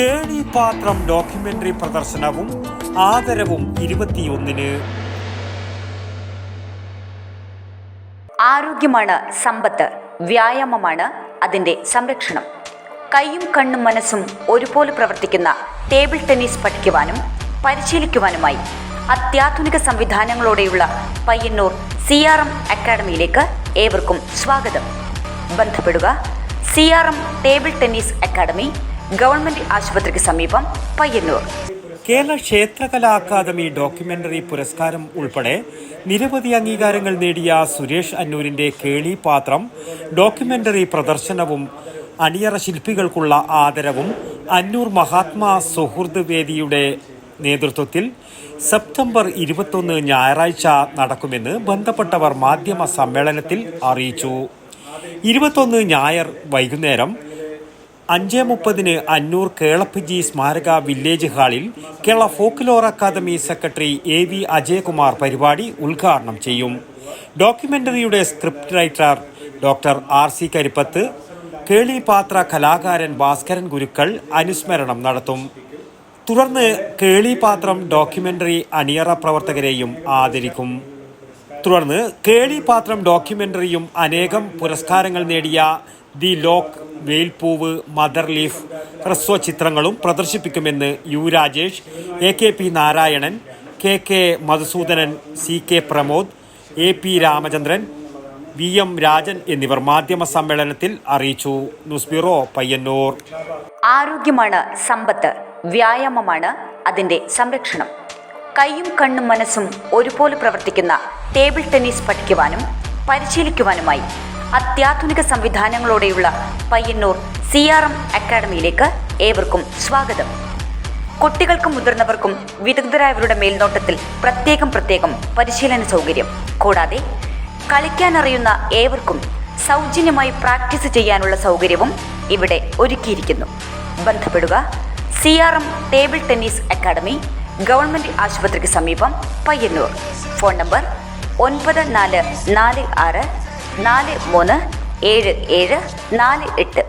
കേളി പാത്രം ഡോക്യുമെന്ററി പ്രദർശനവും ആദരവും ഇരുപത്തിയൊന്നിന്. ആരോഗ്യമാണ് സമ്പത്ത് വ്യായാമമാണ് അതിന്റെ സംരക്ഷണം. കൈയും കണ്ണും മനസ്സും ഒരുപോലെ പ്രവർത്തിക്കുന്ന ടേബിൾ ടെന്നീസ് പഠിക്കുവാനും പരിശീലിക്കുവാനുമായി അത്യാധുനിക സംവിധാനങ്ങളോടെയുള്ള പയ്യന്നൂർ സി ആർ എം അക്കാഡമിയിലേക്ക് ഏവർക്കും സ്വാഗതം. ബന്ധപ്പെടുക C R M table tennis academy government ആശുപത്രിക്ക് സമീപം പയ്യന്നൂർ. കേരള ക്ഷേത്രകലാ അക്കാദമി ഡോക്യുമെന്ററി പുരസ്കാരം ഉൾപ്പെടെ നിരവധി അംഗീകാരങ്ങൾ നേടിയ സുരേഷ് അന്നൂരിന്റെ കേളി പാത്രം ഡോക്യുമെന്ററി പ്രദർശനവും അണിയറ ശില്പികൾക്കുള്ള ആദരവും അന്നൂർ മഹാത്മാ സുഹൃദ് വേദിയുടെ നേതൃത്വത്തിൽ സെപ്റ്റംബർ ഇരുപത്തൊന്ന് ഞായറാഴ്ച നടക്കുമെന്ന് ബന്ധപ്പെട്ടവർ മാധ്യമ സമ്മേളനത്തിൽ അറിയിച്ചു. ഇരുപത്തൊന്ന് ഞായർ വൈകുന്നേരം അഞ്ച് മുപ്പതിന് അന്നൂർ കേളപ്പജി സ്മാരക വില്ലേജ് ഹാളിൽ Kerala folklore academy secretary A V Ajayakumar പരിപാടി ഉദ്ഘാടനം ചെയ്യും. ഡോക്യുമെന്ററിയുടെ script writer doctor R C Karippath കേളി പാത്ര കലാകാരൻ ഭാസ്കരൻ ഗുരുക്കൾ അനുസ്മരണം നടത്തും. തുടർന്ന് കേളിപാത്രം ഡോക്യുമെന്ററി അണിയറ പ്രവർത്തകരെയും ആദരിക്കും. തുടർന്ന് കേളിപാത്രം ഡോക്യുമെന്ററിയും അനേകം പുരസ്കാരങ്ങൾ നേടിയ ദി ലോക്ക് വെയിൽപൂവ് മദർ ലീഫ് ഹ്രസ്വ ചിത്രങ്ങളും പ്രദർശിപ്പിക്കുമെന്ന് U Rajesh A K P Narayanan K K Madhusudanan C K Pramod A P Ramachandran V M Rajan എന്നിവർ മാധ്യമ സമ്മേളനത്തിൽ അറിയിച്ചു. News bureau Payyanur. ആരോഗ്യമാണ് സമ്പത്ത് വ്യായാമമാണ് അതിന്റെ സംരക്ഷണം. കൈയും കണ്ണും മനസ്സും ഒരുപോലെ പ്രവർത്തിക്കുന്ന ടേബിൾ ടെന്നീസ് പഠിക്കുവാനും പരിശീലിക്കുവാനുമായി അത്യാധുനിക സംവിധാനങ്ങളോടെയുള്ള പയ്യന്നൂർ സി ആർ എം അക്കാഡമിയിലേക്ക് ഏവർക്കും സ്വാഗതം. കുട്ടികൾക്കും മുതിർന്നവർക്കും വിദഗ്ധരായവരുടെ മേൽനോട്ടത്തിൽ പ്രത്യേകം പ്രത്യേകം പരിശീലന സൗകര്യം. കൂടാതെ കളിക്കാനറിയുന്ന ഏവർക്കും സൗജന്യമായി പ്രാക്ടീസ് ചെയ്യാനുള്ള സൗകര്യവും ഇവിടെ ഒരുക്കിയിരിക്കുന്നു. ബന്ധപ്പെടുക C R M table tennis academy government ആശുപത്രിക്ക് സമീപം പയ്യന്നൂർ. ഫോൺ നമ്പർ ഒൻപത് നാല് നാല് ആറ് நாலு மூணு ஏழு ஏழு நாலு எட்டு.